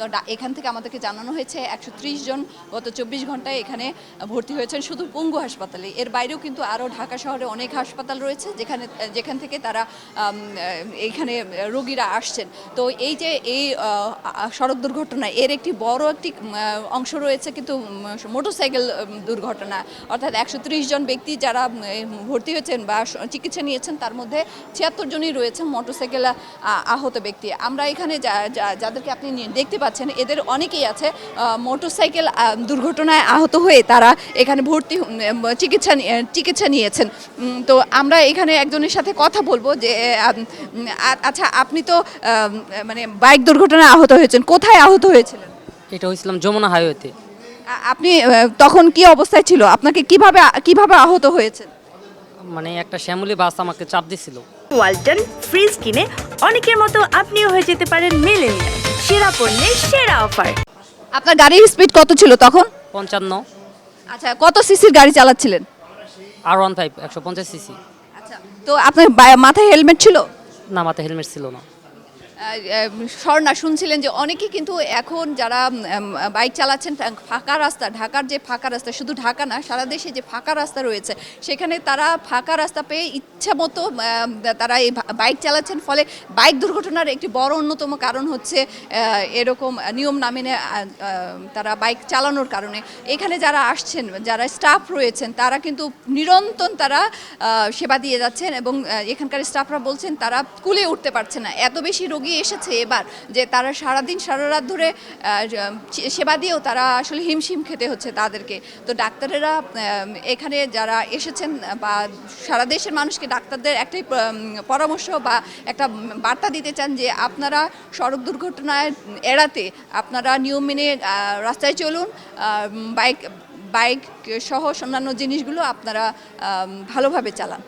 তো এখান থেকে আমাদেরকে জানানো হয়েছে একশো ত্রিশ জন গত চব্বিশ ঘন্টায় এখানে ভর্তি হয়েছেন শুধু পঙ্গু হাসপাতালে। এর বাইরেও কিন্তু আরও ঢাকা শহরে অনেক হাসপাতাল রয়েছে, যেখানে, যেখান থেকে তারা এইখানে রোগীরা আসছেন। তো এই যে এই সড়ক দুর্ঘটনা, এর একটি বড় একটি অংশ রয়েছে কিন্তু মোটরসাইকেল দুর্ঘটনা। অর্থাৎ একশো ত্রিশ জন ব্যক্তি যারা ভর্তি হয়েছেন বা চিকিৎসা নিয়েছেন, তার মধ্যে ছিয়াত্তর জনই রয়েছেন মোটরসাইকেল আহত ব্যক্তি। আমরা এখানে যাদেরকে আপনি দেখতে পাচ্ছেন এদের অনেকেই আছে মোটরসাইকেল দুর্ঘটনায় আহত হয়ে তারা এখানে ভর্তি চিকিৎসা চিকিৎসা নিয়েছেন। তো আমরা এখানে একজনের সাথে কথা বলব যে আচ্ছা আপনি তো মানে বাইক দুর্ঘটনায় আহত হয়েছেন কোথায় আহত হয়েছিলেন? এটা হয়েছিলাম যমুনা হাইওয়েতে। আপনি তখন কি অবস্থায় ছিল? আপনাকে কীভাবে কীভাবে আহত হয়েছেন? মানে একটা শ্যামলি বাস আমাকে চাপ দিছিল। ওয়ালটন ফ্রিজ কিনে অনেকের মতো আপনিও হয়ে যেতে পারেন মিলেনিয়াল। সেরা পণ্যের সেরা অফার। আপনার গাড়ির স্পিড কত ছিল তখন? পঞ্চান্ন। আচ্ছা কত সিসির গাড়ি চালাচ্ছিলেন? আর ওয়ান ফাইভ একশো পঞ্চাশ সিসি আচ্ছা তো আপনার বা- মাথায় হেলমেট ছিল? না মাথায় হেলমেট ছিল না। স্বর্ণা, শুনছিলেন যে অনেকে কিন্তু এখন যারা বাইক চালাচ্ছেন ফাঁকা রাস্তা, ঢাকার যে ফাঁকা রাস্তা, শুধু ঢাকা না, সারা দেশে যে ফাঁকা রাস্তা রয়েছে, সেখানে তারা ফাঁকা রাস্তা পেয়ে ইচ্ছা মতো তারা এই বাইক চালাচ্ছেন, ফলে বাইক দুর্ঘটনার একটি বড় অন্যতম কারণ হচ্ছে এরকম নিয়ম না মেনে তারা বাইক চালানোর কারণে। এখানে যারা আসছেন, যারা স্টাফ রয়েছেন, তারা কিন্তু নিরন্তর তারা সেবা দিয়ে যাচ্ছেন এবং এখানকার স্টাফরা বলছেন তারা কুলে উঠতে পারছে না। এত বেশি রোগী এসেছে এবার যে তারা সারাদিন, সারা রাত ধরে সেবা দিয়েও তারা আসলে হিমশিম খেতে হচ্ছে তাদেরকে। তো ডাক্তারেরা এখানে যারা এসেছেন, বা সারা দেশের মানুষকে ডাক্তারদের একটাই পরামর্শ বা একটা বার্তা দিতে চান যে আপনারা সড়ক দুর্ঘটনায় এড়াতে আপনারা নিয়ম মেনে রাস্তায় চলুন বাইক বাইক সহ অন্যান্য জিনিসগুলো আপনারা ভালোভাবে চালান।